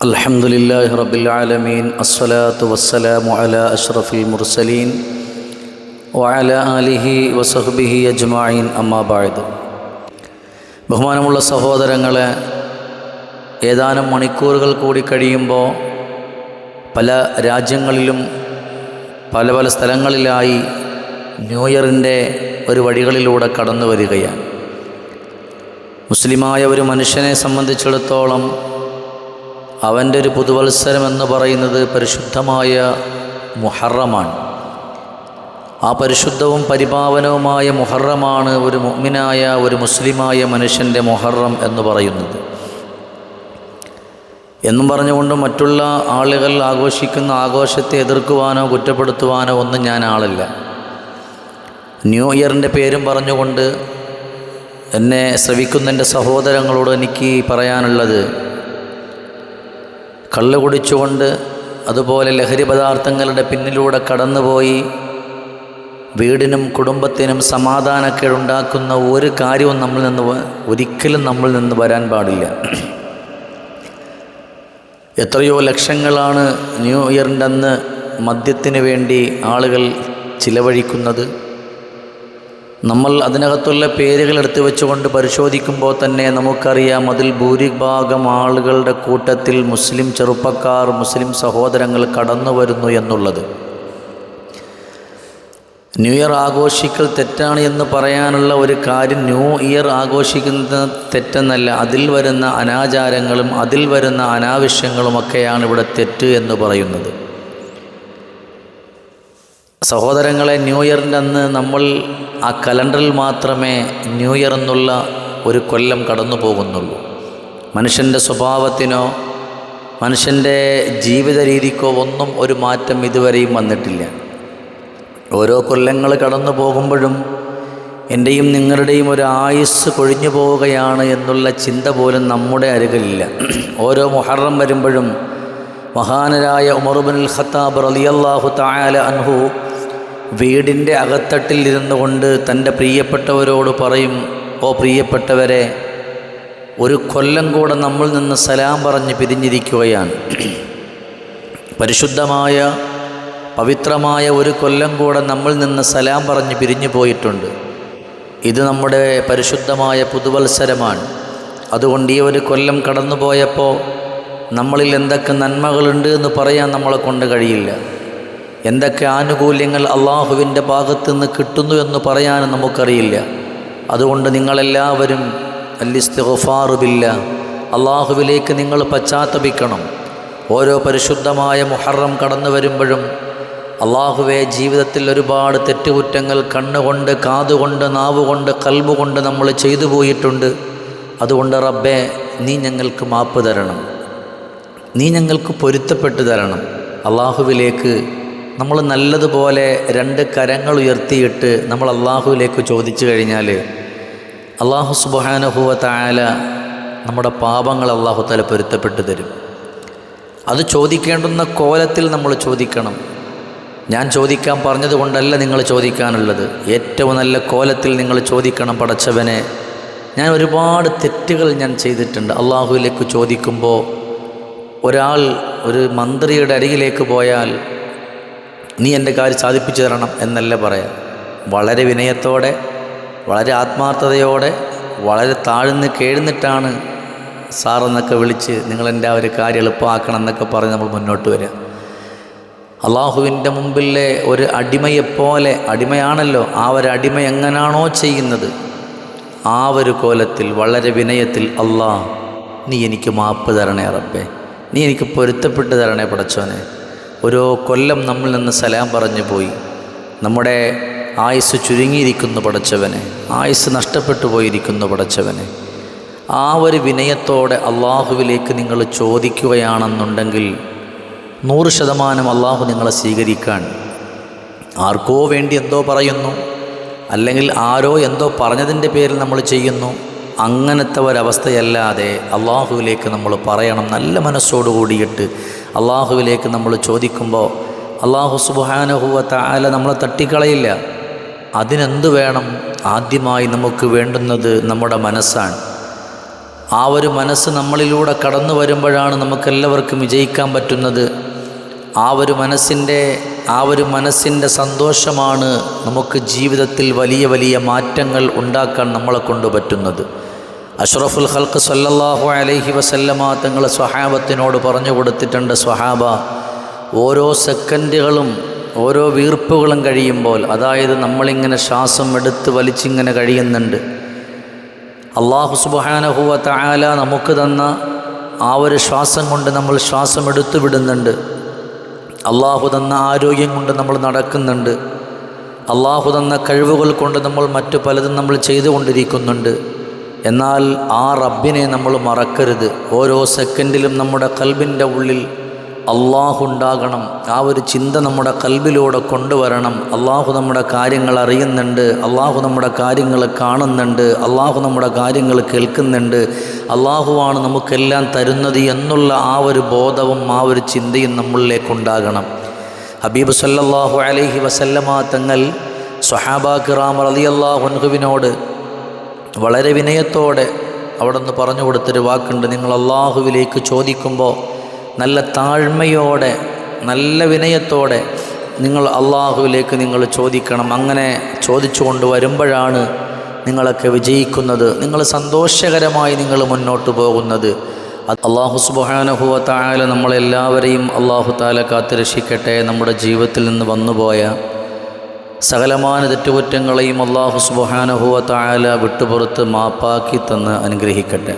الحمد لله رب العالمين الصلاة والسلام على أشرف المرسلين وعلى آله وصحبه أجمعين أما بعد ബഹുമാനമുള്ള സഹോദരങ്ങളെ ഏതാനും മണിക്കൂറുകൾ കൂടി കഴിയുമ്പോൾ പല രാജ്യങ്ങളിലും പല പല സ്ഥലങ്ങളിലായി ന്യൂ ഇയറിൻ്റെ ഒരു വഴികളിലൂടെ കടന്നു വരികയാണ് മുസ്ലിമായ ഒരു മനുഷ്യനെ സംബന്ധിച്ചിടത്തോളം അവന്റെ ഒരു പുതുവത്സരം എന്ന് പറയുന്നത് പരിശുദ്ധമായ മുഹറമാണ്. ആ പരിശുദ്ധവും പരിപാവനവുമായ മുഹറമാണ് ഒരു മുഗ്മിനായ ഒരു മുസ്ലിമായ മനുഷ്യന്റെ മുഹറം എന്ന് പറയുന്നത്. എന്നും പറഞ്ഞുകൊണ്ട് മറ്റുള്ള ആളുകൾ ആഘോഷിക്കുന്ന ആഘോഷത്തെ എതിർക്കുവാനോ കുറ്റപ്പെടുത്തുവാനോ ഒന്നും ഞാൻ ആളല്ല. ന്യൂ ഇയറിന്റെ പേരും പറഞ്ഞുകൊണ്ട് എന്നെ ശ്രവിക്കുന്ന എന്റെ സഹോദരങ്ങളോട് എനിക്ക് പറയാനുള്ളത് കള്ള് കുടിച്ചുകൊണ്ട് അതുപോലെ ലഹരി പദാർത്ഥങ്ങളുടെ പിന്നിലൂടെ കടന്നുപോയി. വീടിനും കുടുംബത്തിനും സമാധാനക്കേടുണ്ടാക്കുന്ന ഒരു കാര്യവും നമ്മളിൽ നിന്ന് ഒരിക്കലും നമ്മളിൽ നിന്ന് വരാൻ പാടില്ല. എത്രയോ ലക്ഷങ്ങളാണ് ന്യൂ ഇയറിന്റെ അന്ന് മദ്യത്തിന് വേണ്ടി ആളുകൾ ചിലവഴിക്കുന്നത്. നമ്മൾ അതിനകത്തുള്ള പേരുകൾ എടുത്തു വെച്ചുകൊണ്ട് പരിശോധിക്കുമ്പോൾ തന്നെ നമുക്കറിയാം അതിൽ ഭൂരിഭാഗം ആളുകളുടെ കൂട്ടത്തിൽ മുസ്ലിം ചെറുപ്പക്കാർ മുസ്ലിം സഹോദരങ്ങൾ കടന്നു വരുന്നു എന്നുള്ളത്. ന്യൂ ഇയർ ആഘോഷിക്കൽ തെറ്റാണ് എന്ന് പറയാനുള്ള ഒരു കാര്യം ന്യൂ ഇയർ ആഘോഷിക്കുന്നത് തെറ്റെന്നല്ല അതിൽ വരുന്ന അനാചാരങ്ങളും അതിൽ വരുന്ന അനാവശ്യങ്ങളുമൊക്കെയാണ് ഇവിടെ തെറ്റ് എന്ന് പറയുന്നത്. സഹോദരങ്ങളെ ന്യൂ ഇയറിന്റെ അന്ന് നമ്മൾ ആ കലണ്ടറിൽ മാത്രമേ ന്യൂ ഇയർ എന്നുള്ള ഒരു കൊല്ലം കടന്നു പോകുന്നുള്ളൂ. മനുഷ്യന്റെ സ്വഭാവത്തിനോ മനുഷ്യന്റെ ജീവിത രീതിക്കോ ഒന്നും ഒരു മാറ്റം ഇതുവരെയും വന്നിട്ടില്ല. ഓരോ കൊല്ലങ്ങൾ കടന്നു പോകുമ്പോഴും എന്റെയും നിങ്ങളുടെയും ഒരു ആയുസ് കൊഴിഞ്ഞു പോവുകയാണ് എന്നുള്ള ചിന്ത പോലും നമ്മുടെ അരികിലില്ല. ഓരോ മുഹറം വരുമ്പോഴും മഹാനരായ ഉമർബിൻ ഖത്താബ് റലിയല്ലാഹു തആല അൻഹു വീടിന്റെ അകത്തട്ടിൽ ഇരുന്നു കൊണ്ട് തന്റെ പ്രിയപ്പെട്ടവരോട് പറയും ഓ പ്രിയപ്പെട്ടവരെ ഒരു കൊല്ലം കൂടെ നമ്മൾ നിന്ന് സലാം പറഞ്ഞ് പിരിഞ്ഞിരിക്കുകയാണ്. പരിശുദ്ധമായ പവിത്രമായ ഒരു കൊല്ലം കൂടെ നമ്മൾ നിന്ന് സലാം പറഞ്ഞ് പിരിഞ്ഞു പോയിട്ടുണ്ട്. ഇത് നമ്മുടെ പരിശുദ്ധമായ പുതുവത്സരമാണ്. അതുകൊണ്ട് ഈ ഒരു കൊല്ലം കടന്നു പോയപ്പോൾ നമ്മളിൽ എന്തൊക്കെ നന്മകളുണ്ട് എന്ന് പറയാൻ നമ്മളെ കൊണ്ട് കഴിയില്ല. എന്തൊക്കെ ആനുകൂല്യങ്ങൾ അള്ളാഹുവിന്റെ ഭാഗത്ത് നിന്ന് കിട്ടുന്നു എന്ന് പറയാൻ നമുക്കറിയില്ല. അതുകൊണ്ട് നിങ്ങളെല്ലാവരും അല്ലിസ്തിഫാറുബില്ല അള്ളാഹുവിലേക്ക് നിങ്ങൾ പശ്ചാത്തപിക്കണം. ഓരോ പരിശുദ്ധമായ മുഹറം കടന്നു വരുമ്പോഴും അള്ളാഹുവെ ജീവിതത്തിൽ ഒരുപാട് തെറ്റുകുറ്റങ്ങൾ കണ്ണുകൊണ്ട് കാതുകൊണ്ട് നാവുകൊണ്ട് കൽബുകൊണ്ട് നമ്മൾ ചെയ്തു പോയിട്ടുണ്ട്. അതുകൊണ്ട് റബ്ബെ നീ ഞങ്ങൾക്ക് മാപ്പ് തരണം. നീ ഞങ്ങൾക്ക് പൊരുത്തപ്പെട്ടു തരണം. അള്ളാഹുവിലേക്ക് നമ്മൾ നല്ലതുപോലെ രണ്ട് കരങ്ങൾ ഉയർത്തിയിട്ട് നമ്മൾ അള്ളാഹുവിലേക്ക് ചോദിച്ചു കഴിഞ്ഞാൽ അള്ളാഹു സുബാനുഭൂവ തായാല നമ്മുടെ പാപങ്ങൾ അള്ളാഹു തല പൊരുത്തപ്പെട്ടു തരും. അത് ചോദിക്കേണ്ടുന്ന കോലത്തിൽ നമ്മൾ ചോദിക്കണം. ഞാൻ ചോദിക്കാൻ പറഞ്ഞതുകൊണ്ടല്ല നിങ്ങൾ ചോദിക്കാനുള്ളത്. ഏറ്റവും നല്ല കോലത്തിൽ നിങ്ങൾ ചോദിക്കണം പടച്ചവനെ. ഞാൻ ഒരുപാട് തെറ്റുകൾ ഞാൻ ചെയ്തിട്ടുണ്ട്. അള്ളാഹുവിലേക്ക് ചോദിക്കുമ്പോൾ ഒരാൾ ഒരു മന്ത്രിയുടെ അരികിലേക്ക് പോയാൽ നീ എന്റെ കാര്യം സാധിപ്പിച്ചു തരണം എന്നല്ല പറയാം. വളരെ വിനയത്തോടെ വളരെ ആത്മാർത്ഥതയോടെ വളരെ താഴ്ന്ന് കേഴുന്നിട്ടാണ് സാറെന്നൊക്കെ വിളിച്ച് നിങ്ങളെന്റെ ആ ഒരു കാര്യം എളുപ്പമാക്കണം എന്നൊക്കെ പറഞ്ഞ് നമ്മൾ മുന്നോട്ട് വരിക. അള്ളാഹുവിന്റെ മുമ്പിലെ ഒരു അടിമയെപ്പോലെ അടിമയാണല്ലോ ആ ഒരു അടിമ എങ്ങനാണോ ചെയ്യുന്നത് ആ ഒരു കോലത്തിൽ വളരെ വിനയത്തിൽ അള്ളാ നീ എനിക്ക് മാപ്പ് തരണേ റബ്ബേ നീ എനിക്ക് പൊരുത്തപ്പെട്ട് തരണേ പടച്ചോനെ. ഓരോ കൊല്ലം നമ്മൾ നിന്ന് സലാം പറഞ്ഞു പോയി. നമ്മുടെ ആയുസ് ചുരുങ്ങിയിരിക്കുന്നു പടച്ചവനെ. ആയുസ് നഷ്ടപ്പെട്ടു പോയിരിക്കുന്നു പടച്ചവനെ. ആ ഒരു വിനയത്തോടെ അള്ളാഹുവിലേക്ക് നിങ്ങൾ ചോദിക്കുകയാണെന്നുണ്ടെങ്കിൽ നൂറ് ശതമാനം അള്ളാഹു നിങ്ങളെ സ്വീകരിക്കാൻ. ആർക്കോ വേണ്ടി എന്തോ പറയുന്നു. അല്ലെങ്കിൽ ആരോ എന്തോ പറഞ്ഞതിന്റെ പേരിൽ നമ്മൾ ചെയ്യുന്നു. അങ്ങനത്തെ ഒരവസ്ഥയല്ലാതെ അള്ളാഹുവിലേക്ക് നമ്മൾ പറയണം നല്ല മനസ്സോടു കൂടിയിട്ട് അള്ളാഹുവിലേക്ക് നമ്മൾ ചോദിക്കുമ്പോൾ അള്ളാഹു സുബാനുഹുവത്ത ആല നമ്മളെ തട്ടിക്കളയില്ല. അതിനെന്ത് വേണം? ആദ്യമായി നമുക്ക് വേണ്ടുന്നത് നമ്മുടെ മനസ്സാണ്. ആ ഒരു മനസ്സ് നമ്മളിലൂടെ കടന്നു വരുമ്പോഴാണ് നമുക്കെല്ലാവർക്കും വിജയിക്കാൻ പറ്റുന്നത്. ആ ഒരു മനസ്സിന്റെ ആ ഒരു മനസ്സിന്റെ സന്തോഷമാണ് നമുക്ക് ജീവിതത്തിൽ വലിയ വലിയ മാറ്റങ്ങൾ ഉണ്ടാക്കാൻ നമ്മളെ കൊണ്ട് പറ്റുന്നത്. അഷ്റഫുൽ ഹൽക്ക് സല്ലല്ലാഹു അലൈഹി വസല്ലമ തങ്ങൾ സ്വഹാബത്തിനോട് പറഞ്ഞു കൊടുത്തിട്ടുണ്ട് സ്വഹാബ ഓരോ സെക്കൻഡുകളും ഓരോ വീർപ്പുകളും കഴിയുമ്പോൾ അതായത് നമ്മളിങ്ങനെ ശ്വാസം എടുത്ത് വലിച്ചിങ്ങനെ കഴിയുന്നുണ്ട്. അള്ളാഹു സുബാനഹുവ തായാല നമുക്ക് തന്ന ആ ഒരു ശ്വാസം കൊണ്ട് നമ്മൾ ശ്വാസം എടുത്തു വിടുന്നുണ്ട്. അള്ളാഹു തന്ന ആരോഗ്യം കൊണ്ട് നമ്മൾ നടക്കുന്നുണ്ട്. അള്ളാഹു തന്ന കഴിവുകൾ കൊണ്ട് നമ്മൾ മറ്റു പലതും നമ്മൾ ചെയ്തുകൊണ്ടിരിക്കുന്നുണ്ട്. എന്നാൽ ആ റബ്ബിനെ നമ്മൾ മറക്കരുത്. ഓരോ സെക്കൻഡിലും നമ്മുടെ കൽബിന്റെ ഉള്ളിൽ അള്ളാഹുണ്ടാകണം ആ ഒരു ചിന്ത നമ്മുടെ കൽബിലൂടെ കൊണ്ടുവരണം. അള്ളാഹു നമ്മുടെ കാര്യങ്ങൾ അറിയുന്നുണ്ട്. അള്ളാഹു നമ്മുടെ കാര്യങ്ങൾ കാണുന്നുണ്ട്. അള്ളാഹു നമ്മുടെ കാര്യങ്ങൾ കേൾക്കുന്നുണ്ട്. അള്ളാഹുവാണ് നമുക്കെല്ലാം തരുന്നത് എന്നുള്ള ആ ഒരു ബോധവും ആ ഒരു ചിന്തയും നമ്മളിലേക്കുണ്ടാകണം ഹബീബ് സല്ലാഹു അലൈഹി വസല്ലമ തങ്ങൾ സൊഹാബ കിറാം റളിയല്ലാഹുൻഹുവിനോട് വളരെ വിനയത്തോടെ അവിടെ നിന്ന് പറഞ്ഞു കൊടുത്തൊരു വാക്കുണ്ട്. നിങ്ങൾ അള്ളാഹുവിലേക്ക് ചോദിക്കുമ്പോൾ നല്ല താഴ്മയോടെ നല്ല വിനയത്തോടെ നിങ്ങൾ അള്ളാഹുവിലേക്ക് നിങ്ങൾ ചോദിക്കണം. അങ്ങനെ ചോദിച്ചുകൊണ്ട് വരുമ്പോഴാണ് നിങ്ങളൊക്കെ വിജയിക്കുന്നത്. നിങ്ങൾ സന്തോഷകരമായി നിങ്ങൾ മുന്നോട്ട് പോകുന്നത്. അള്ളാഹു സുബാനഹുവ തായാല നമ്മളെല്ലാവരെയും അള്ളാഹു താല കാത്തുരക്ഷിക്കട്ടെ. നമ്മുടെ ജീവിതത്തിൽ നിന്ന് വന്നുപോയ സകലമാന തെറ്റുകുറ്റങ്ങളെയും അള്ളാഹു സുബാനഹുവ തായാല വിട്ടുപുറത്ത് മാപ്പാക്കി തന്ന് അനുഗ്രഹിക്കട്ടെ.